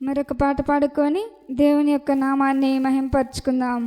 మరొక పాట పాడుకొని దేవుని యొక్క నామాన్ని మహింపరచుకుందాం.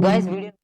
guys mm-hmm. video